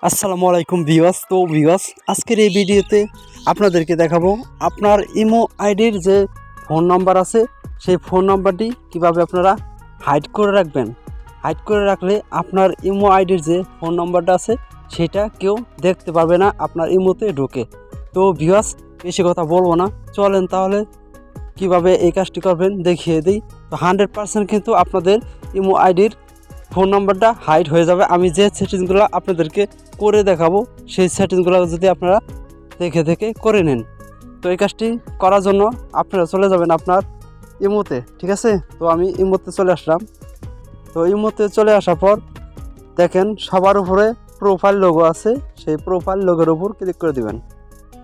আসসালামু আলাইকুম ভিওয়াস তো ভিওয়াস আজকের এই ভিডিওতে আপনাদেরকে দেখাবো আপনার ইমো আইডির যে ফোন নাম্বার আছে, সেই ফোন নাম্বারটি কীভাবে আপনারা হাইড করে রাখবেন। হাইড করে রাখলে আপনার ইমো আইডির যে ফোন নাম্বারটা আছে, সেটা কেউ দেখতে পারবে না, আপনার ইমোতে ঢোকে। তো ভিওয়াস বেশি কথা বলব না। চলেন তাহলে কীভাবে এই কাজটি করবেন দেখিয়ে দিই। তো হান্ড্রেড পার্সেন্ট কিন্তু আপনাদের ইমো আইডির ফোন নাম্বারটা হাইড হয়ে যাবে। আমি যে সেটিংসগুলো আপনাদেরকে করে দেখাবো, সেই সেটিংসগুলো যদি আপনারা দেখে দেখে করে নেন। তো এই কাজটি করার জন্য আপনারা চলে যাবেন আপনার ইমোতে, ঠিক আছে? তো আমি ইমোতে চলে আসলাম। তো ইমোতে চলে আসার পর দেখেন সবার উপরে প্রোফাইল লোগো আছে, সেই প্রোফাইল লোগোর উপর ক্লিক করে দিবেন।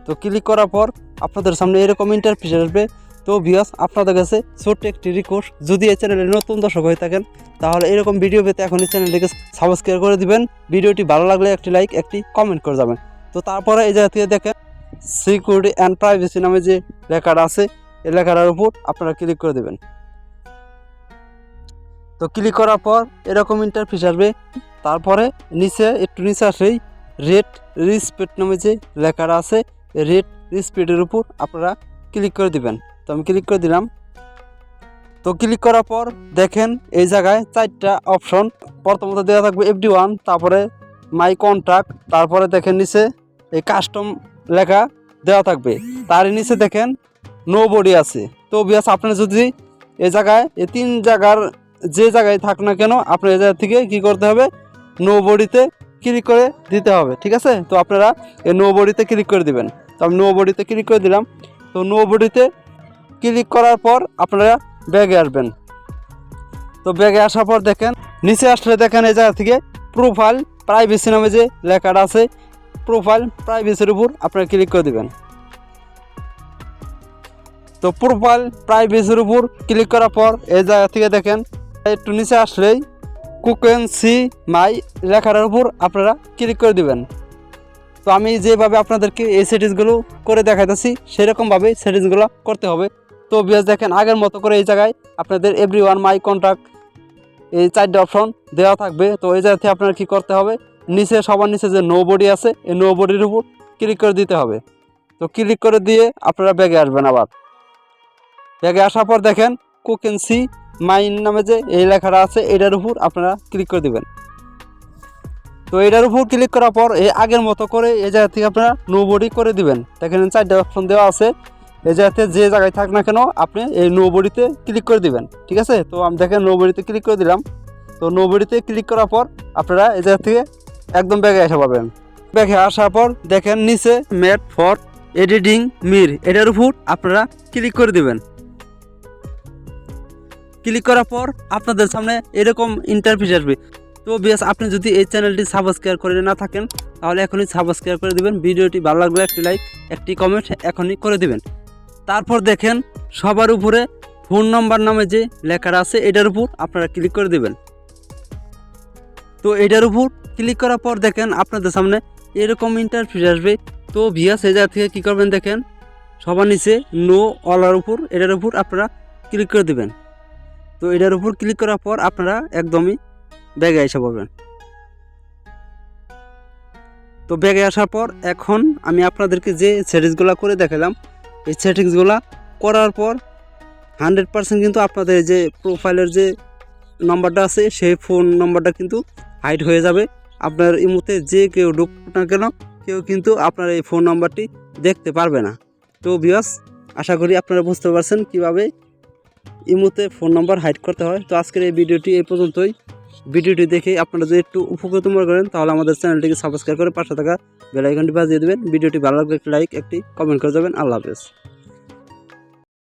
তো ক্লিক করার পর আপনাদের সামনে এরকম ইন্টারফেস আসবে তো ভিউয়ার্স আপনাদের কাছে ছোট্ট একটি রিকোয়েস্ট যদি এই চ্যানেলে নতুন দর্শক হয়ে থাকেন, তাহলে এরকম ভিডিও পেতে এখন এই চ্যানেলটিকে সাবস্ক্রাইব করে দিবেন। ভিডিওটি ভালো লাগলে একটি লাইক একটি কমেন্ট করে যাবেন। তো তারপরে এই জায়গা থেকে দেখেন সিকিউরিটি অ্যান্ড প্রাইভেসি নামে যে লেখাটা আছে, এই লেখাটার উপর আপনারা ক্লিক করে দেবেন। তো ক্লিক করার পর এরকম ইন্টারফেস আসবে। তারপরে নিচে, একটু নিচে আসেই রেড রিসপেক্ট নামে যে লেখাটা আছে রেড রিসপেক্টের উপর আপনারা ক্লিক করে দিবেন। তো আমি ক্লিক করে দিলাম। তো ক্লিক করার পর দেখেন এই জায়গায় চারটা অপশন প্রথমত দেওয়া থাকবে এফডি ওয়ান তারপরে মাই কন্ট্রাক্ট তারপরে দেখেন নিচে এই কাস্টম লেখা দেওয়া থাকবে। তার নিচে দেখেন নো বডি আছে। তো বিয়াস আপনি যদি এই জায়গায়, এই তিন জায়গার যে জায়গায় থাক না কেন, আপনার এই জায়গা থেকে কী করতে হবে? নো বডিতে ক্লিক করে দিতে হবে, ঠিক আছে? তো আপনারা এই নো বডিতে ক্লিক করে দিবেন। তো আমি নো বডিতে ক্লিক করে দিলাম। তো নো বডিতে ক্লিক করার পর আপনারা ব্যাগে আসবেন। তো ব্যাগে আসার পর দেখেন, নিচে আসলে দেখেন এই জায়গা থেকে প্রোফাইল প্রাইভেসি নামে যে লেখাটা আছে প্রোফাইল প্রাইভেসির উপর আপনারা ক্লিক করে দিবেন। তো প্রোফাইল প্রাইভেসির উপর ক্লিক করার পর এই জায়গা থেকে দেখেন, একটু নিচে আসলেই কুকেন সি মাই লেখাটার উপর আপনারা ক্লিক করে দিবেন। তো আমি যেভাবে আপনাদেরকে এই সেটিংসগুলো করে দেখাইতেছি, সেরকমভাবে সেটিংসগুলো করতে হবে। তো বিয়াস দেখেন, আগের মতো করে এই জায়গায় আপনাদের এভরি ওয়ান মাই কন্ট্যাক্ট এই চারটে অপশন দেওয়া থাকবে। তো এই জায়গা থেকে আপনার কী করতে হবে? নিচে, সবার নিচে যে নো বডি আছে, এই নো বডির উপর ক্লিক করে দিতে হবে। তো ক্লিক করে দিয়ে আপনারা ব্যাগে আসবেন আবার। ব্যাগে আসার পর দেখেন কুকেন সি মাইন নামে যে এই লেখাটা আছে, এটার উপর আপনারা ক্লিক করে দিবেন। তো এটার উপর ক্লিক করার পর এই আগের মতো করে এই জায়গা থেকে আপনারা নো বডি করে দিবেন। দেখেন, চারটে অপশন দেওয়া আছে। এই জায়গাতে যে জায়গায় থাক না কেন, আপনি এই নো বডিতে ক্লিক করে দিবেন, ঠিক আছে? তো আমি দেখেন নো বডিতে ক্লিক করে দিলাম। তো নো বডিতে ক্লিক করার পর আপনারা এই জায়গা থেকে একদম ব্যাগে আসা পাবেন। ব্যাগে আসার পর দেখেন নিচে ম্যাট ফর এডিটিং মির, এটার উপর আপনারা ক্লিক করে দিবেন। ক্লিক করার পর আপনাদের সামনে এরকম ইন্টারফেস আসবে। তো বেশ আপনি যদি এই চ্যানেলটি সাবস্ক্রাইব করে না থাকেন, তাহলে এখনই সাবস্ক্রাইব করে দিবেন। ভিডিওটি ভালো লাগলে একটি লাইক একটি কমেন্ট এখনই করে দিবেন। তারপর দেখেন সবার উপরে ফোন নাম্বার নামে যে লেখাটা আছে, এটার উপর আপনারা ক্লিক করে দেবেন। তো এটার উপর ক্লিক করার পর দেখেন আপনাদের সামনে এরকম ইন্টারফেস আসবে। তো ভিয়াস এই জায়গা থেকে কী করবেন দেখেন, সবার নিচে নো অলার উপর, এটার উপর আপনারা ক্লিক করে দেবেন। তো এটার উপর ক্লিক করার পর আপনারা একদমই ব্যাগে এসে পড়বেন। তো ব্যাগে আসার পর এখন আমি আপনাদেরকে যে সেটিংসগুলো করে দেখালাম এই সেটিংসগুলো করার পর হান্ড্রেড পার্সেন্ট কিন্তু আপনাদের যে প্রোফাইলের যে নাম্বারটা আছে, সেই ফোন নাম্বারটা কিন্তু হাইড হয়ে যাবে। আপনার ইমুতে যে কেউ ঢুক না কেন, কেউ কিন্তু আপনার এই ফোন নাম্বারটি দেখতে পারবে না। তো বিয়াস আশা করি আপনারা বুঝতে পারছেন কীভাবে ইমুতে ফোন নাম্বার হাইড করতে হয়। তো আজকের এই ভিডিওটি এই পর্যন্তই। ভিডিওটি দেখে আপনারা যদি একটু উপকৃত মনে করেন, তাহলে আমাদের চ্যানেলটিকে সাবস্ক্রাইব করে পাশে থাকা বেলাইকনটি বাজিয়ে দেবেন। ভিডিওটি ভালো লাগলে একটি লাইক একটি কমেন্ট করে যাবেন। আল্লাহ হাফেজ।